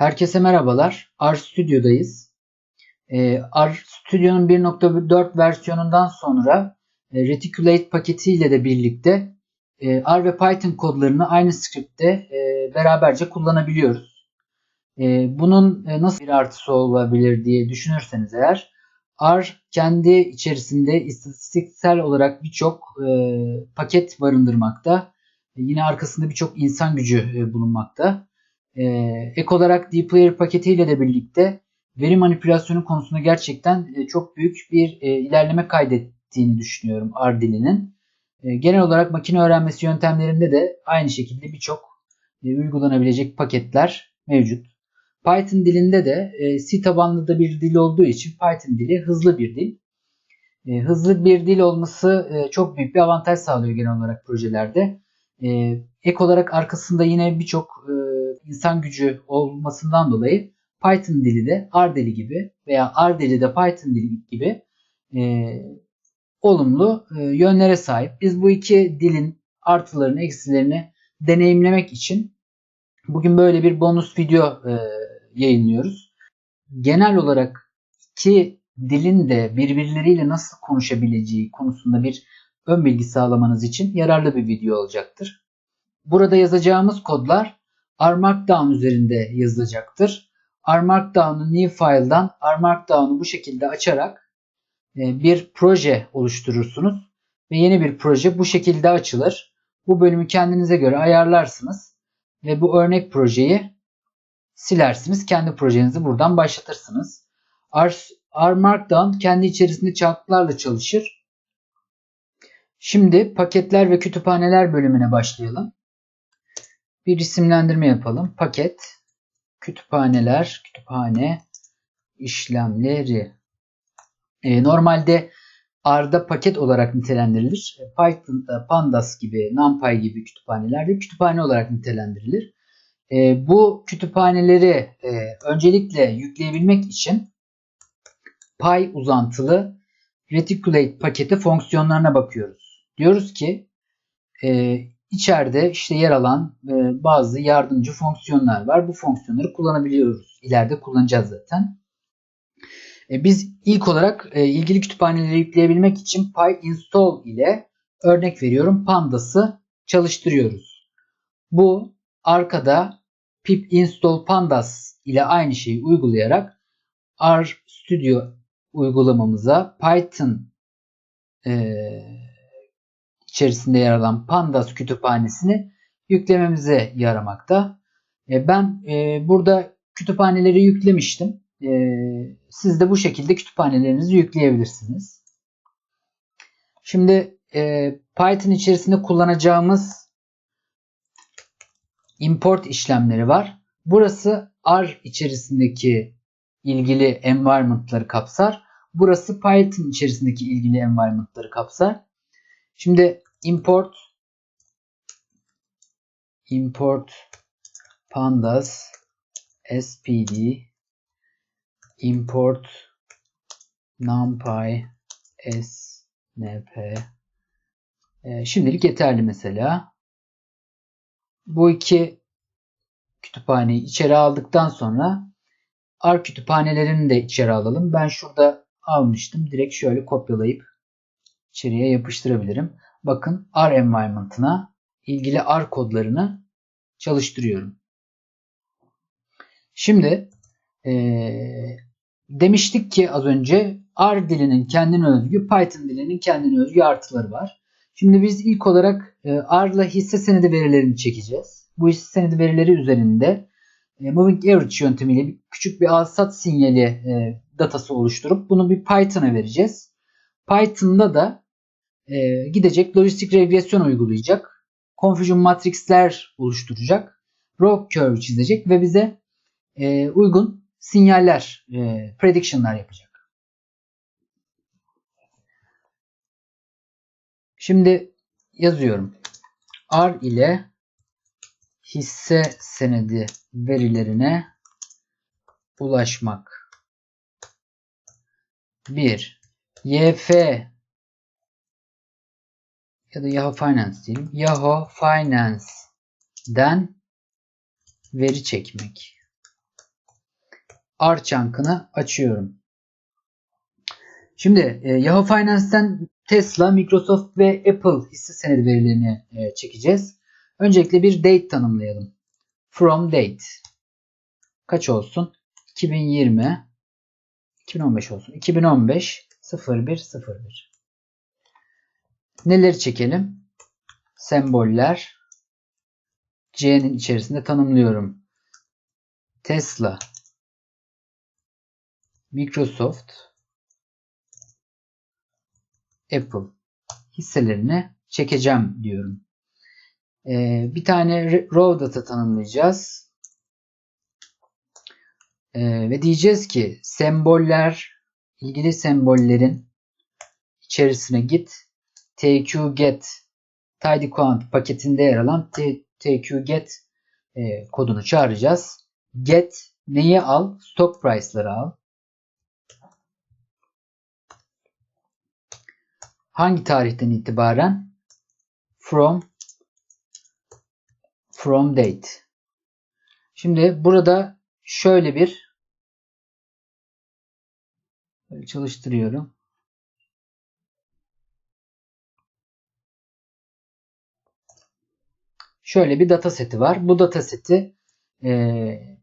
Herkese merhabalar. R Studio'dayız. Ee, R Studio'nun 1.4 versiyonundan sonra e, Reticulate paketiyle de birlikte e, R ve Python kodlarını aynı script'te e, beraberce kullanabiliyoruz. Bunun nasıl bir artısı olabilir diye düşünürseniz eğer R kendi içerisinde istatistiksel olarak birçok paket barındırmakta. Yine arkasında birçok insan gücü bulunmakta. E, ek olarak dplayer paketiyle de birlikte veri manipülasyonu konusunda gerçekten e, çok büyük bir e, ilerleme kaydettiğini düşünüyorum R dilinin. E, genel olarak makine öğrenmesi yöntemlerinde de aynı şekilde birçok e, uygulanabilecek paketler mevcut. Python dilinde de e, C tabanlı da bir dil olduğu için Python dili hızlı bir dil. E, hızlı bir dil olması e, çok büyük bir avantaj sağlıyor genel olarak projelerde. E, ek olarak arkasında yine birçok e, insan gücü olmasından dolayı Python dili de R dili gibi veya R dili de Python dili gibi e, olumlu e, yönlere sahip. Biz bu iki dilin artılarını, eksilerini deneyimlemek için bugün böyle bir bonus video e, yayınlıyoruz. Genel olarak iki dilin de birbirleriyle nasıl konuşabileceği konusunda bir ön bilgi sağlamanız için yararlı bir video olacaktır. Burada yazacağımız kodlar R Markdown üzerinde yazılacaktır. R Markdown'u new file'dan R Markdown'u bu şekilde açarak e, bir proje oluşturursunuz ve yeni bir proje bu şekilde açılır. Bu bölümü kendinize göre ayarlarsınız ve bu örnek projeyi silersiniz. Kendi projenizi buradan başlatırsınız. R, R Markdown kendi içerisinde çarklarla çalışır. Şimdi paketler ve kütüphaneler bölümüne başlayalım. Bir isimlendirme yapalım. Paket, kütüphaneler, kütüphane işlemleri. E, normalde R'da paket olarak nitelendirilir. Python'da Pandas gibi, NumPy gibi kütüphanelerde kütüphane olarak nitelendirilir. E, bu kütüphaneleri e, öncelikle yükleyebilmek için Py uzantılı Reticulate paketi fonksiyonlarına bakıyoruz. Diyoruz ki e, içeride işte yer alan e, bazı yardımcı fonksiyonlar var. Bu fonksiyonları kullanabiliyoruz. İleride kullanacağız zaten. E, biz ilk olarak e, ilgili kütüphaneleri yükleyebilmek için PyInstall ile örnek veriyorum Pandas'ı çalıştırıyoruz. Bu arkada pip install pandas ile aynı şeyi uygulayarak R Studio uygulamamıza Python e, içerisinde yer alan pandas kütüphanesini yüklememize yaramakta. E, ben e, burada kütüphaneleri yüklemiştim. E, siz de bu şekilde kütüphanelerinizi yükleyebilirsiniz. Şimdi Python içerisinde kullanacağımız import işlemleri var. Burası R içerisindeki ilgili environment'ları kapsar. Burası Python içerisindeki ilgili environment'ları kapsar. Şimdi import import pandas spd import numpy snp e, şimdilik yeterli mesela. Bu iki kütüphaneyi içeri aldıktan sonra R kütüphanelerini de içeri alalım. Ben şurada almıştım. Direkt şöyle kopyalayıp içeriye yapıştırabilirim. Bakın R environment'ına ilgili R kodlarını çalıştırıyorum. Şimdi ee, demiştik ki az önce R dilinin kendine özgü, Python dilinin kendine özgü artıları var. Şimdi biz ilk olarak e, R ile hisse senedi verilerini çekeceğiz. Bu hisse senedi verileri üzerinde e, Moving Average yöntemiyle küçük bir al-sat sinyali e, datası oluşturup bunu bir Python'a vereceğiz. Python'da da e, gidecek lojistik regresyon uygulayacak. Confusion matrixler oluşturacak. Row curve çizecek ve bize e, uygun sinyaller, e, prediction'lar yapacak. Şimdi yazıyorum. R ile hisse senedi verilerine ulaşmak. 1. YF ya da Yahoo Finance diyelim. Yahoo Finance'den veri çekmek. R chunk'ını açıyorum. Şimdi e, Yahoo Finance'ten Tesla, Microsoft ve Apple hisse senedi verilerini e, çekeceğiz. Öncelikle bir date tanımlayalım. From date. Kaç olsun? 2020 2015 olsun. 2015 0101. Neleri çekelim? Semboller. C'nin içerisinde tanımlıyorum. Tesla, Microsoft, Apple hisselerini çekeceğim diyorum. Ee, bir tane raw data tanımlayacağız. Ee, ve diyeceğiz ki semboller ilgili sembollerin içerisine git tq get tidy count paketinde yer alan tq get e, kodunu çağıracağız. Get neyi al? Stock price'ları al. Hangi tarihten itibaren? From from date. Şimdi burada şöyle bir çalıştırıyorum. Şöyle bir data seti var. Bu data seti e,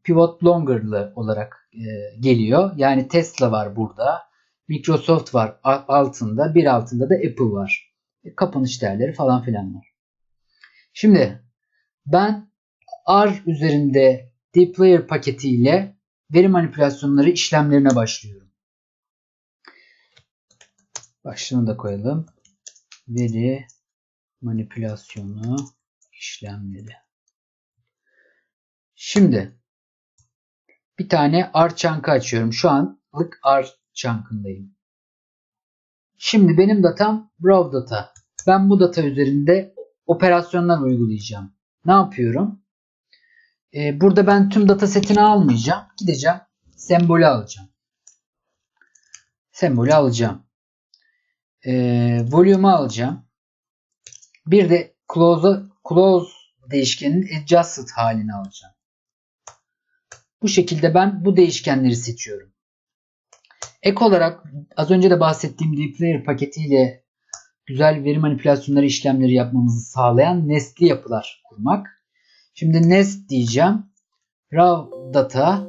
pivot longer'lı olarak e, geliyor. Yani Tesla var burada. Microsoft var altında. Bir altında da Apple var. E, kapanış değerleri falan filan var. Şimdi ben R üzerinde dplyr paketiyle veri manipülasyonları işlemlerine başlıyorum. Başlığını da koyalım. Veri manipülasyonu işlemleri. Şimdi bir tane R chunk'ı açıyorum. Şu anlık R chunk'ındayım. Şimdi benim datam raw data. Ben bu data üzerinde operasyonlar uygulayacağım. Ne yapıyorum? Ee, burada ben tüm data setini almayacağım. Gideceğim. Sembolü alacağım. Sembolü alacağım. Ee, volume'u alacağım. Bir de close'a close değişkenin adjusted halini alacağım. Bu şekilde ben bu değişkenleri seçiyorum. Ek olarak az önce de bahsettiğim dplyr paketiyle güzel veri manipülasyonları işlemleri yapmamızı sağlayan nestli yapılar kurmak. Şimdi nest diyeceğim. Raw data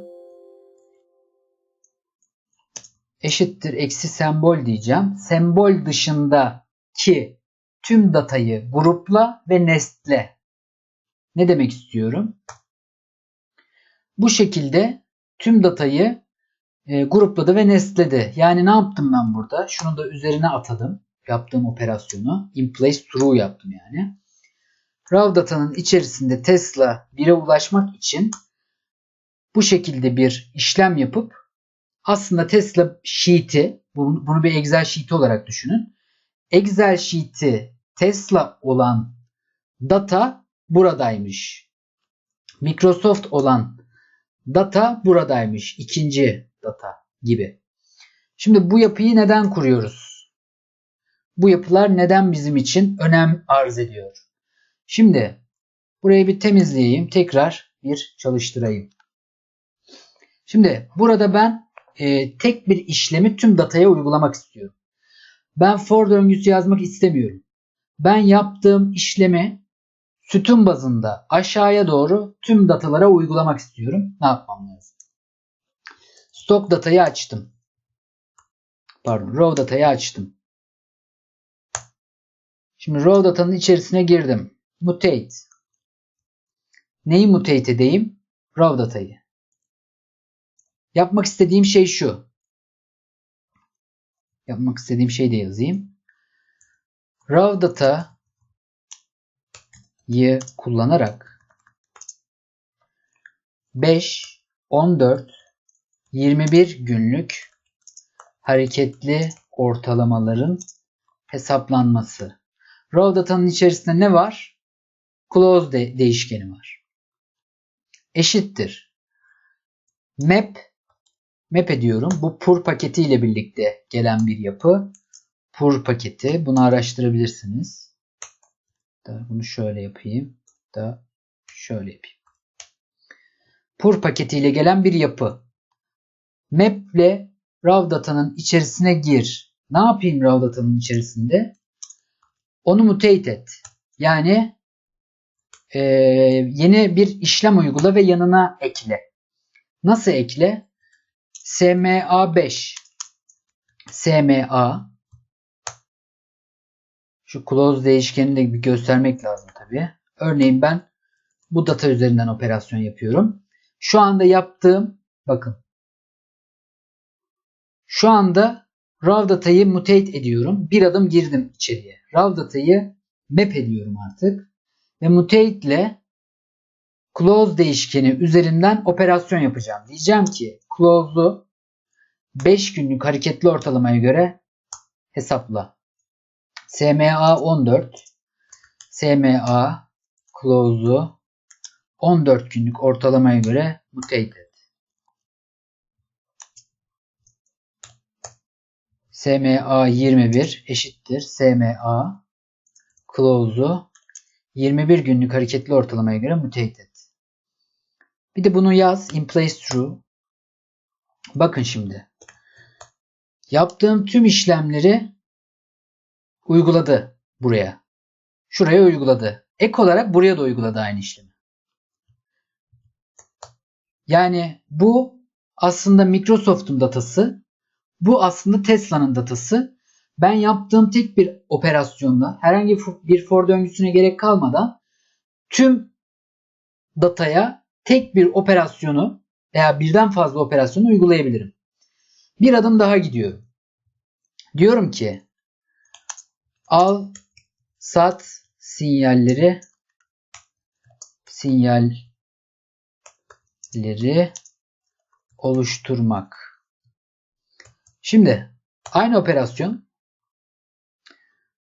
eşittir eksi sembol diyeceğim. Sembol dışındaki tüm datayı grupla ve nestle. Ne demek istiyorum? Bu şekilde tüm datayı e, grupladı ve nestledi. Yani ne yaptım ben burada? Şunu da üzerine atadım. Yaptığım operasyonu. In place true yaptım yani. Raw datanın içerisinde Tesla 1'e ulaşmak için bu şekilde bir işlem yapıp aslında Tesla sheet'i bunu bir Excel sheet olarak düşünün. Excel sheet'i Tesla olan data buradaymış. Microsoft olan data buradaymış. İkinci data gibi. Şimdi bu yapıyı neden kuruyoruz? Bu yapılar neden bizim için önem arz ediyor? Şimdi burayı bir temizleyeyim. Tekrar bir çalıştırayım. Şimdi burada ben e, tek bir işlemi tüm dataya uygulamak istiyorum. Ben for döngüsü yazmak istemiyorum. Ben yaptığım işlemi sütun bazında aşağıya doğru tüm datalara uygulamak istiyorum. Ne yapmam lazım? Stock datayı açtım. Pardon, raw datayı açtım. Şimdi raw datanın içerisine girdim. Mutate. Neyi mutate edeyim? Raw datayı. Yapmak istediğim şey şu. Yapmak istediğim şey de yazayım. Raw data'yı kullanarak 5, 14, 21 günlük hareketli ortalamaların hesaplanması. Raw datanın içerisinde ne var? Close de değişkeni var. Eşittir. Map map ediyorum. Bu pur paketi ile birlikte gelen bir yapı. Pur paketi. Bunu araştırabilirsiniz. Bunu şöyle yapayım. Da şöyle yapayım. Pur paketiyle gelen bir yapı. map ile raw datanın içerisine gir. Ne yapayım raw datanın içerisinde? Onu mutate et. Yani e, yeni bir işlem uygula ve yanına ekle. Nasıl ekle? SMA5 SMA şu close değişkenini de bir göstermek lazım tabii. Örneğin ben bu data üzerinden operasyon yapıyorum. Şu anda yaptığım bakın şu anda raw datayı mutate ediyorum. Bir adım girdim içeriye. Raw datayı map ediyorum artık. Ve mutate ile close değişkeni üzerinden operasyon yapacağım. Diyeceğim ki close'u 5 günlük hareketli ortalamaya göre hesapla. SMA 14 SMA close'u 14 günlük ortalamaya göre mutate et. SMA 21 eşittir SMA clause'u 21 günlük hareketli ortalamaya göre mutate et. Bir de bunu yaz. In place true. Bakın şimdi. Yaptığım tüm işlemleri uyguladı buraya. Şuraya uyguladı. Ek olarak buraya da uyguladı aynı işlemi. Yani bu aslında Microsoft'un datası. Bu aslında Tesla'nın datası. Ben yaptığım tek bir operasyonla herhangi bir for döngüsüne gerek kalmadan tüm dataya tek bir operasyonu veya birden fazla operasyonu uygulayabilirim. Bir adım daha gidiyorum. Diyorum ki al sat sinyalleri sinyalleri oluşturmak. Şimdi aynı operasyon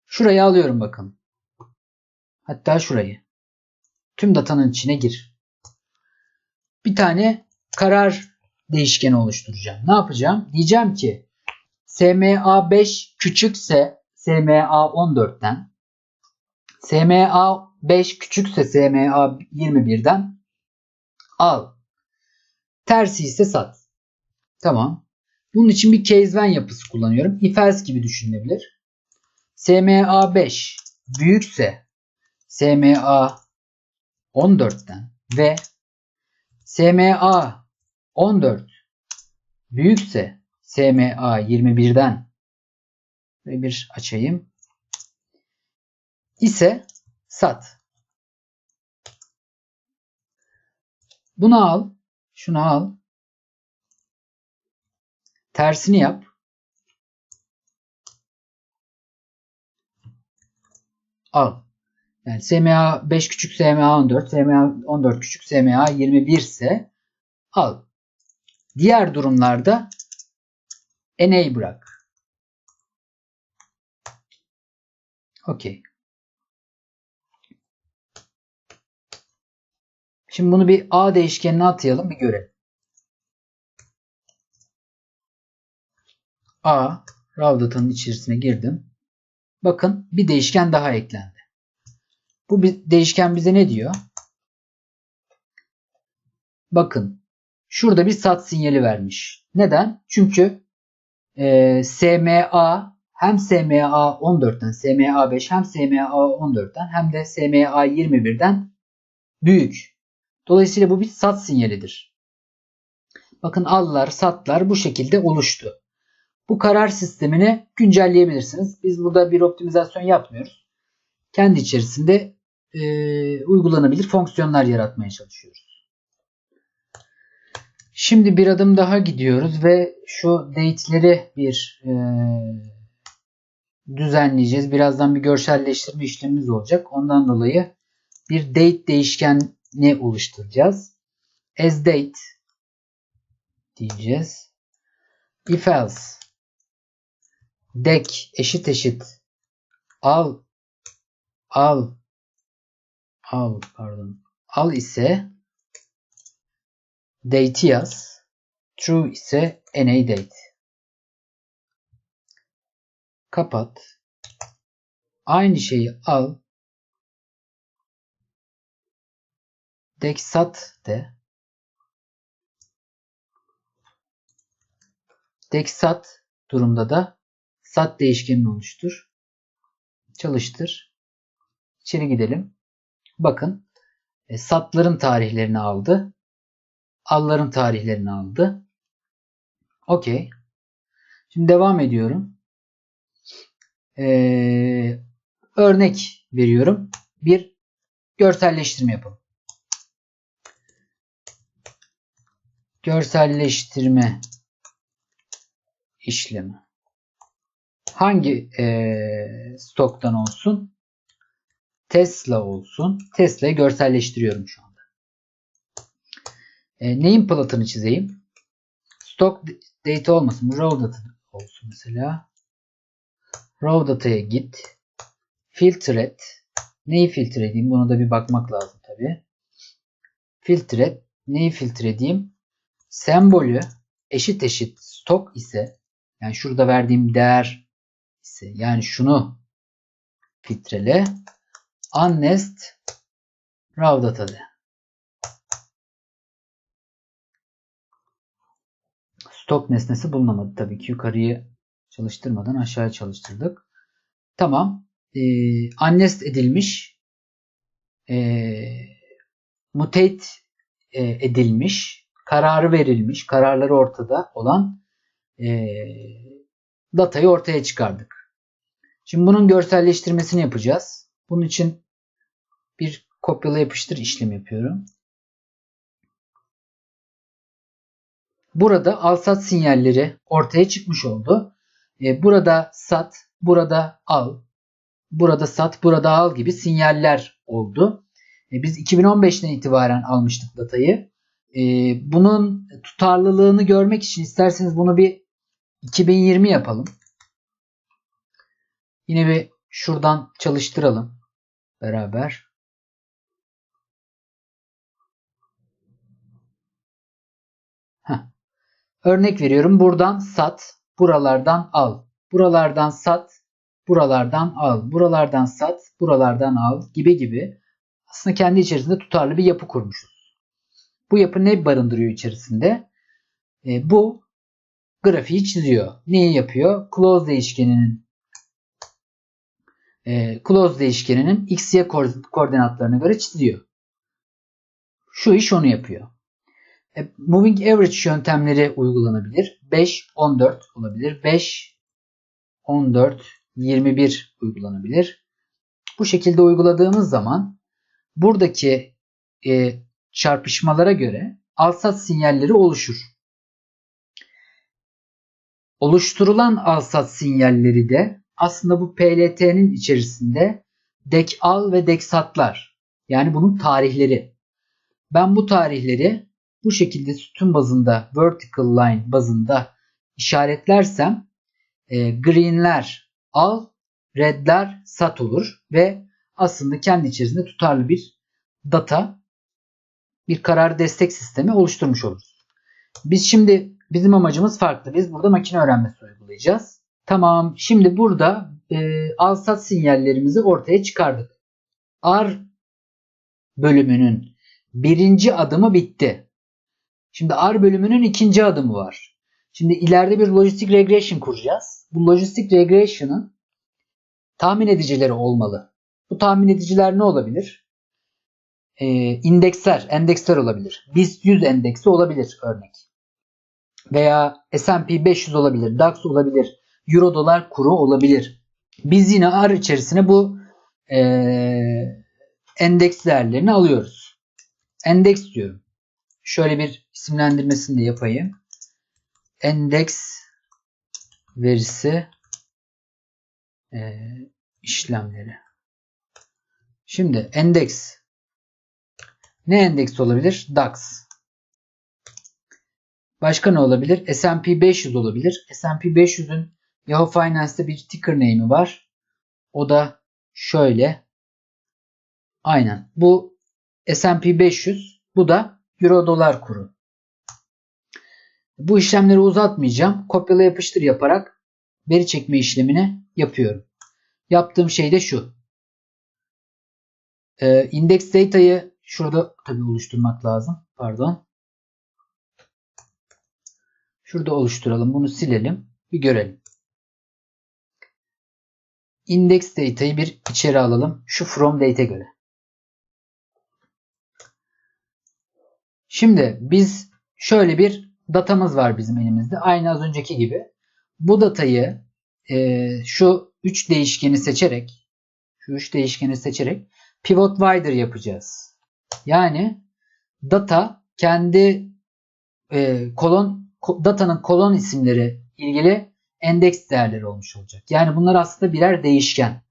şurayı alıyorum bakın. Hatta şurayı. Tüm datanın içine gir. Bir tane karar değişkeni oluşturacağım. Ne yapacağım? Diyeceğim ki SMA 5 küçükse SMA 14'ten SMA 5 küçükse SMA 21'den al. Tersi ise sat. Tamam. Bunun için bir case when yapısı kullanıyorum. If else gibi düşünülebilir. SMA 5 büyükse SMA 14'ten ve SMA 14 büyükse SMA 21'den ve bir açayım ise sat. Bunu al. Şunu al. Tersini yap. Al. Yani SMA 5 küçük SMA 14, SMA 14 küçük SMA 21 ise al. Diğer durumlarda NA bırak. Okey. Şimdi bunu bir A değişkenine atayalım bir görelim. A raw data'nın içerisine girdim. Bakın bir değişken daha eklendi. Bu bir değişken bize ne diyor? Bakın şurada bir sat sinyali vermiş. Neden? Çünkü e, SMA hem SMA 14'ten SMA 5 hem SMA 14'ten hem de SMA 21'den büyük. Dolayısıyla bu bir sat sinyalidir. Bakın allar, satlar bu şekilde oluştu. Bu karar sistemini güncelleyebilirsiniz. Biz burada bir optimizasyon yapmıyoruz. Kendi içerisinde e, uygulanabilir fonksiyonlar yaratmaya çalışıyoruz. Şimdi bir adım daha gidiyoruz ve şu date'leri bir e, düzenleyeceğiz. Birazdan bir görselleştirme işlemimiz olacak. Ondan dolayı bir date değişkenini oluşturacağız. As date diyeceğiz. If else dek eşit eşit al al al pardon al ise date yaz true ise na date kapat aynı şeyi al dek sat de Deksat durumda da sat değişkenini oluştur. Çalıştır. İçeri gidelim. Bakın e, satların tarihlerini aldı. Alların tarihlerini aldı. Okey. Şimdi devam ediyorum. Ee, örnek veriyorum. Bir görselleştirme yapalım. Görselleştirme işlemi. Hangi ee, stoktan olsun? Tesla olsun. Tesla'yı görselleştiriyorum şu anda. E, neyin platını çizeyim? Stock data olmasın. Raw data olsun mesela. Raw data'ya git. Filtre. Neyi filtre edeyim? Buna da bir bakmak lazım tabi. Filtre. Neyi filtre edeyim? Sembolü eşit eşit stok ise yani şurada verdiğim değer ise yani şunu filtrele Unnest raw data de. Stok nesnesi bulunamadı tabii ki. Yukarıyı çalıştırmadan aşağıya çalıştırdık. Tamam. Ee, unnest edilmiş. Ee, mutate e, edilmiş. Kararı verilmiş. Kararları ortada olan e, datayı ortaya çıkardık. Şimdi bunun görselleştirmesini yapacağız. Bunun için bir kopyala yapıştır işlem yapıyorum. Burada al sat sinyalleri ortaya çıkmış oldu. E, burada sat, burada al, burada sat, burada al gibi sinyaller oldu. E, biz 2015'ten itibaren almıştık datayı. E, bunun tutarlılığını görmek için isterseniz bunu bir 2020 yapalım. Yine bir şuradan çalıştıralım beraber. Örnek veriyorum. Buradan sat, buralardan al. Buralardan sat, buralardan al. Buralardan sat, buralardan al gibi gibi. Aslında kendi içerisinde tutarlı bir yapı kurmuşuz. Bu yapı ne barındırıyor içerisinde? E, bu grafiği çiziyor. Neyi yapıyor? Close değişkeninin e, close değişkeninin x, y koordinatlarına göre çiziliyor. Şu iş onu yapıyor. E, moving average yöntemleri uygulanabilir. 5, 14 olabilir. 5, 14, 21 uygulanabilir. Bu şekilde uyguladığımız zaman buradaki e, çarpışmalara göre alsat sinyalleri oluşur. Oluşturulan alsat sinyalleri de aslında bu PLT'nin içerisinde dek al ve dek satlar. Yani bunun tarihleri. Ben bu tarihleri bu şekilde sütun bazında vertical line bazında işaretlersem e, greenler al, redler sat olur ve aslında kendi içerisinde tutarlı bir data bir karar destek sistemi oluşturmuş oluruz. Biz şimdi bizim amacımız farklı. Biz burada makine öğrenmesi uygulayacağız. Tamam. Şimdi burada e, alsat sinyallerimizi ortaya çıkardık. R bölümünün birinci adımı bitti. Şimdi R bölümünün ikinci adımı var. Şimdi ileride bir logistik regression kuracağız. Bu logistik regression'ın tahmin edicileri olmalı. Bu tahmin ediciler ne olabilir? Ee, indeksler, endeksler olabilir. BIST 100 endeksi olabilir örnek. Veya S&P 500 olabilir, DAX olabilir, euro dolar kuru olabilir. Biz yine R içerisine bu e, endeks değerlerini alıyoruz. Endeks diyorum. Şöyle bir isimlendirmesini de yapayım. Endeks verisi e, işlemleri. Şimdi endeks ne endeks olabilir? DAX. Başka ne olabilir? S&P 500 olabilir. S&P 500'ün Yahoo Finance'da bir ticker name'i var. O da şöyle. Aynen. Bu S&P 500. Bu da Euro dolar kuru. Bu işlemleri uzatmayacağım. Kopyala yapıştır yaparak veri çekme işlemini yapıyorum. Yaptığım şey de şu. Ee, index data'yı şurada tabii oluşturmak lazım. Pardon. Şurada oluşturalım. Bunu silelim. Bir görelim. Index data'yı bir içeri alalım. Şu from date göre. Şimdi biz şöyle bir datamız var bizim elimizde. Aynı az önceki gibi. Bu datayı e, şu 3 değişkeni seçerek şu 3 değişkeni seçerek pivot wider yapacağız. Yani data kendi e, kolon datanın kolon isimleri ilgili endeks değerleri olmuş olacak. Yani bunlar aslında birer değişken.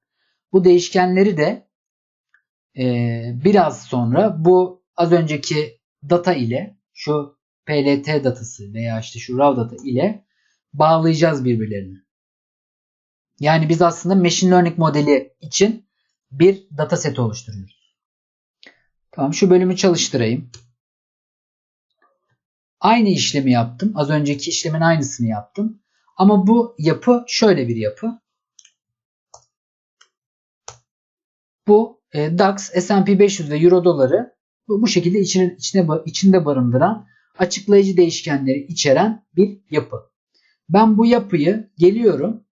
Bu değişkenleri de e, biraz sonra bu az önceki data ile şu PLT datası veya işte şu raw data ile bağlayacağız birbirlerini. Yani biz aslında machine learning modeli için bir data set oluşturuyoruz. Tamam şu bölümü çalıştırayım. Aynı işlemi yaptım. Az önceki işlemin aynısını yaptım. Ama bu yapı şöyle bir yapı. Bu e, DAX, S&P 500 ve Euro doları bu, şekilde içine, içine, içinde barındıran açıklayıcı değişkenleri içeren bir yapı. Ben bu yapıyı geliyorum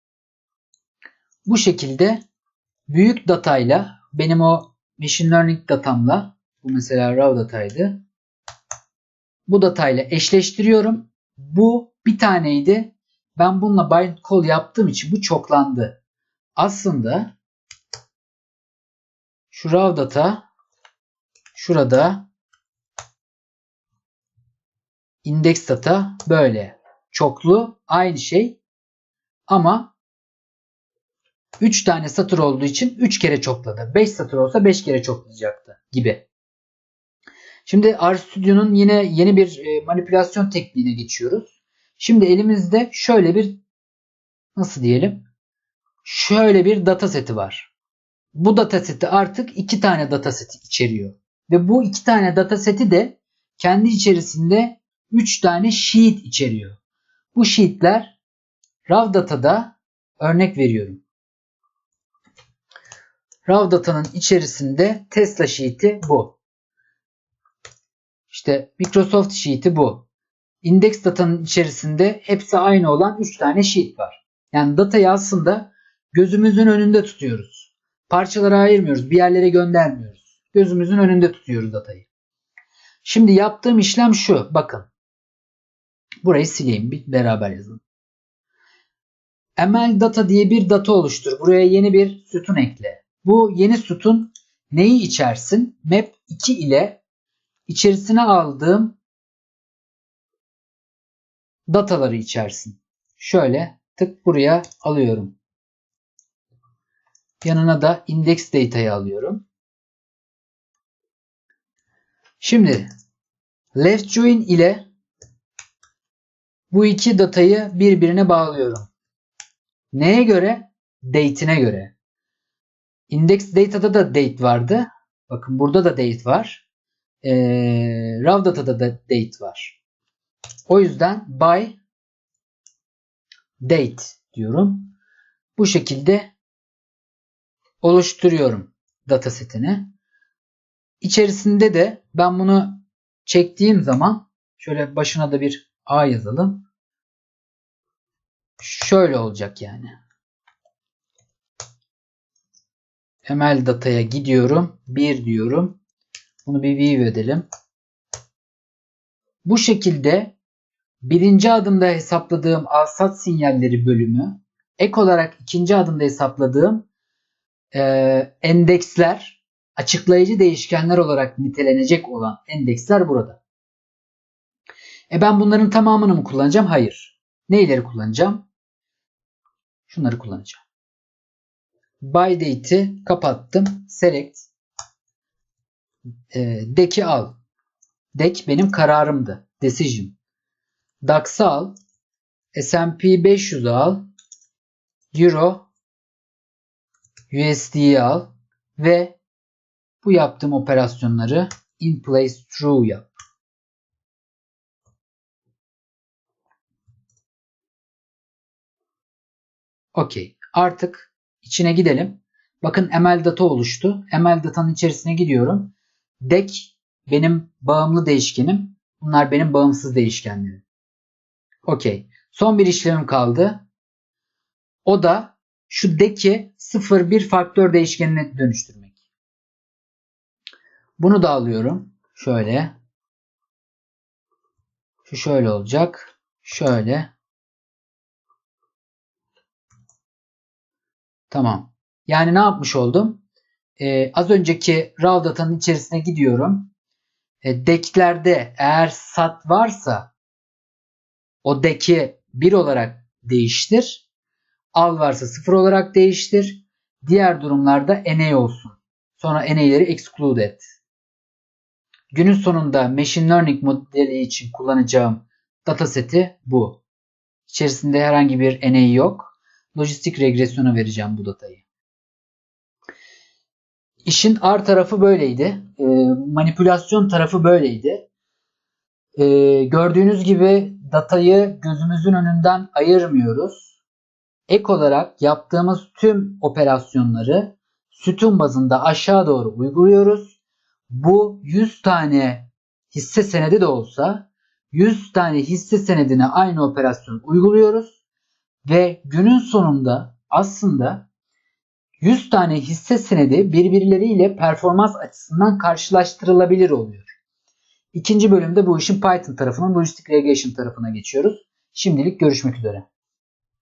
bu şekilde büyük datayla benim o machine learning datamla bu mesela raw dataydı. Bu datayla eşleştiriyorum. Bu bir taneydi. Ben bununla bind call yaptığım için bu çoklandı. Aslında şu raw data şurada index data böyle. Çoklu aynı şey ama 3 tane satır olduğu için 3 kere çokladı. 5 satır olsa 5 kere çoklayacaktı gibi. Şimdi RStudio'nun yine yeni bir e, manipülasyon tekniğine geçiyoruz. Şimdi elimizde şöyle bir nasıl diyelim? Şöyle bir data seti var. Bu data seti artık iki tane data seti içeriyor. Ve bu iki tane data seti de kendi içerisinde 3 tane sheet içeriyor. Bu sheetler raw datada örnek veriyorum. Raw datanın içerisinde Tesla sheet'i bu. İşte Microsoft sheet'i bu. Index datanın içerisinde hepsi aynı olan 3 tane sheet var. Yani datayı aslında gözümüzün önünde tutuyoruz. Parçalara ayırmıyoruz. Bir yerlere göndermiyoruz. Gözümüzün önünde tutuyoruz datayı. Şimdi yaptığım işlem şu. Bakın. Burayı sileyim. Bir beraber yazalım. ML data diye bir data oluştur. Buraya yeni bir sütun ekle. Bu yeni sütun neyi içersin? Map 2 ile içerisine aldığım dataları içersin. Şöyle tık buraya alıyorum. Yanına da index data'yı alıyorum. Şimdi left join ile bu iki datayı birbirine bağlıyorum. Neye göre? Date'ine göre. Index Data'da da date vardı. Bakın burada da date var. Ee, raw Data'da da date var. O yüzden by date diyorum. Bu şekilde oluşturuyorum data setini. İçerisinde de ben bunu çektiğim zaman şöyle başına da bir A yazalım. Şöyle olacak yani. ML dataya gidiyorum. 1 diyorum. Bunu bir view edelim. Bu şekilde birinci adımda hesapladığım alsat sinyalleri bölümü ek olarak ikinci adımda hesapladığım e, endeksler açıklayıcı değişkenler olarak nitelenecek olan endeksler burada. E ben bunların tamamını mı kullanacağım? Hayır. Neyleri kullanacağım? Şunları kullanacağım by date'i kapattım. Select e, deck'i al. Deck benim kararımdı. Decision. DAX'ı al. S&P 500'ü al. Euro USD'yi al ve bu yaptığım operasyonları in place true yap. Okey. Artık içine gidelim. Bakın ML data oluştu. ML datanın içerisine gidiyorum. Dek benim bağımlı değişkenim. Bunlar benim bağımsız değişkenlerim. Okey. Son bir işlemim kaldı. O da şu deki 0-1 faktör değişkenine dönüştürmek. Bunu da alıyorum. Şöyle. Şu şöyle olacak. Şöyle. Tamam. Yani ne yapmış oldum? Ee, az önceki raw datanın içerisine gidiyorum. E, decklerde eğer sat varsa o deki 1 olarak değiştir. Al varsa 0 olarak değiştir. Diğer durumlarda NA olsun. Sonra NA'leri exclude et. Günün sonunda machine learning modeli için kullanacağım dataseti bu. İçerisinde herhangi bir NA yok. Lojistik regresyona vereceğim bu datayı. İşin R tarafı böyleydi. E, manipülasyon tarafı böyleydi. E, gördüğünüz gibi datayı gözümüzün önünden ayırmıyoruz. Ek olarak yaptığımız tüm operasyonları sütun bazında aşağı doğru uyguluyoruz. Bu 100 tane hisse senedi de olsa 100 tane hisse senedine aynı operasyonu uyguluyoruz ve günün sonunda aslında 100 tane hisse senedi birbirleriyle performans açısından karşılaştırılabilir oluyor. İkinci bölümde bu işin Python tarafının Logistic Regression tarafına geçiyoruz. Şimdilik görüşmek üzere.